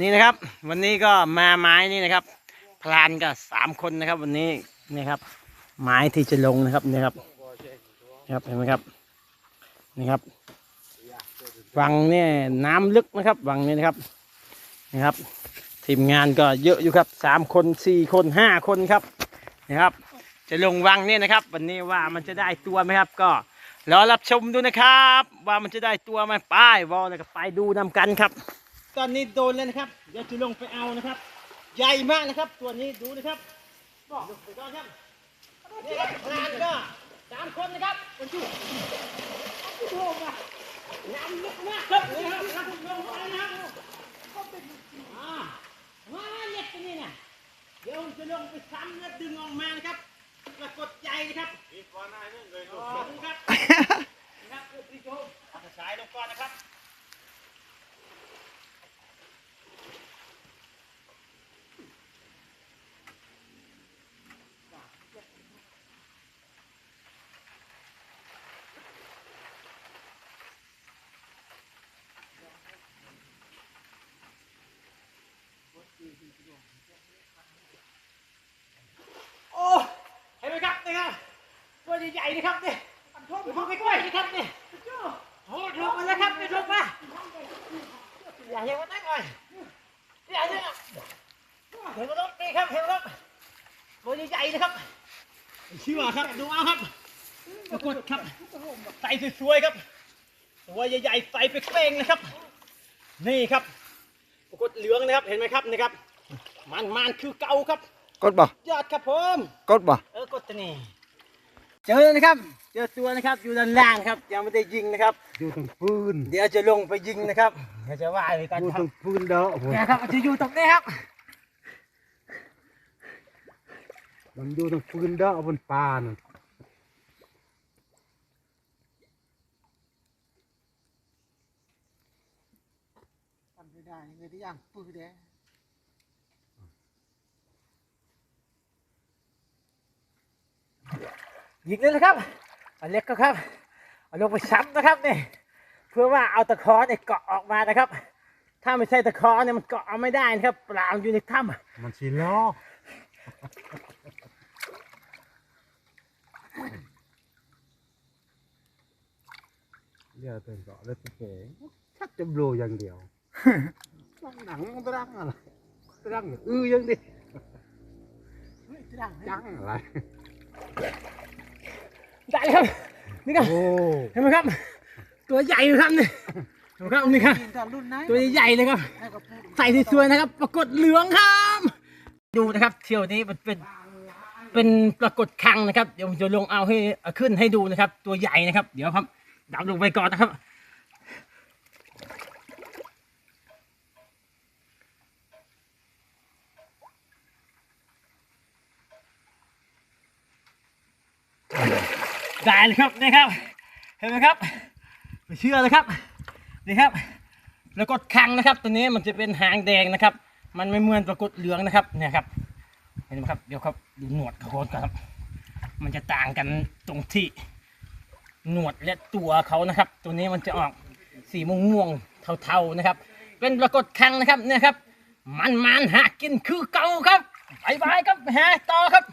นี่นะครับ วันนี้ก็มาไม้นี่นะครับ พลานก็สามคนนะครับ วันนี้นี่ครับ ไม้ที่จะลงนะครับนี่ครับครับเห็นไหมครับนี่ครับวังเนี่ยน้ำลึกนะครับวังนี้นะครับนี่ครับ ทีมงานก็เยอะอยู่ครับสามคนสี่คนห้าคนครับนะครับ จะลงวังเนี่ยนะครับ วันนี้ว่ามันจะได้ตัวไหมครับ ก็รอรับชมดูนะครับ ว่ามันจะได้ตัวไหมป้ายวอลนะครับไปดูนำกันครับ ตอนนี้โดนแล้วนะครับ เดี๋ยวจะลงไปเอานะครับ ใหญ่มากนะครับ ตัวนี้ดูนะครับบอกไปก่อนครับนี่ครับพลานก็สามคนนะครับคนชูโอ้โหมาน้ำลึกมากครับนี่ครับลงไปนะครับอ่ามาเล็กตรงนี้นะเดี๋ยวจะลงไปซ้ำแล้วดึงออกมานะครับปรากฏใจนะครับอีกวันหน้าเรื่องเลยครับนะครับพี่โจสายลงก่อนนะครับ โอ้เห็นไหมครับนี่ครับตัวใหญ่ๆนะครับนี่ดูใกล้ๆนะครับนี่โอ้ลงมาแล้วครับนี่ลงมาอย่าเห็นว่าตั้งหน่อยอย่าเห็นเห็นว่าต้องนี่ครับเห็นว่าตัวใหญ่ๆนะครับชื่อครับดูเอาครับปรากฏครับใส่สวยๆครับตัวใหญ่ๆใส่ไปเป้งนะครับ นี่ครับ ปรากฏเหลืองนะครับ เห็นไหมครับนี่ครับ มันมันคือเก่าครับ กดบ่ยอดครับผม กดบ่เออกดตัวนี้เจอแล้วนะครับ เจอตัวนะครับ อยู่ด้านล่างครับ ยังไม่ได้ยิงนะครับ อยู่ตรงปืนเดี๋ยวจะลงไปยิงนะครับเดี๋ยวจะว่าไปกันอยู่ครัตบรงปืนเด้อผมเนี่ยครับมันจะอยู่ตรงนี้ครับ มันอยู่ตรงปืนเด้อบนป่าน่ะ ไม่ได้ยังไงที่ย่างปืนแดงยิงเลยนะครับอันเล็กก็ครับเอาลงไปซ้ำนะครับนี่เพื่อว่าเอาตะขอเนี่ยเกาะออกมานะครับ ถ้าไม่ใช่ตะขอเนี่ยมันเกาะเอาไม่ได้นะครับปลามันอยู่ในถ้ำมันสิล้อเดี๋ยวเต็มเกาะเลยพี่เก๋ชักจะโบลอย่างเดียว หนังมันรังอะไรรังอื้อยังดิจังอะไร ได้ครับ นี่ครับโอ้เห็นไหมครับ ตัวใหญ่อยู่ครับนี่เห็นไหมครับนี่ครับ ตัวใหญ่เลยครับ ใส่สวยๆนะครับ ปรากฏเหลืองครับ ดูนะครับ เที่ยวนี้มันเป็นเป็นปรากฏคังนะครับ เดี๋ยวผมจะลงเอาให้เอาขึ้นให้ดูนะครับ ตัวใหญ่นะครับ เดี๋ยวครับดำลงไปก่อนนะครับ ได้เลยครับนี่ครับเห็นไหมครับไม่เชื่อเลยครับนี่ครับ แล้วก็คังนะครับ ตัวนี้มันจะเป็นหางแดงนะครับ มันไม่เหมือนปรากฏเหลืองนะครับเนี่ยครับเห็นไหมครับเดี๋ยวครับดูหนวดเขาก่อนครับ มันจะต่างกันตรงที่หนวดและตัวเขานะครับ ตัวนี้มันจะออกสีม่วงม่วงๆเทาๆนะครับ เป็นปรากฏคังนะครับเนี่ยครับ มันมันๆหากินคือเก่าครับบายบายครับหาต่อครับ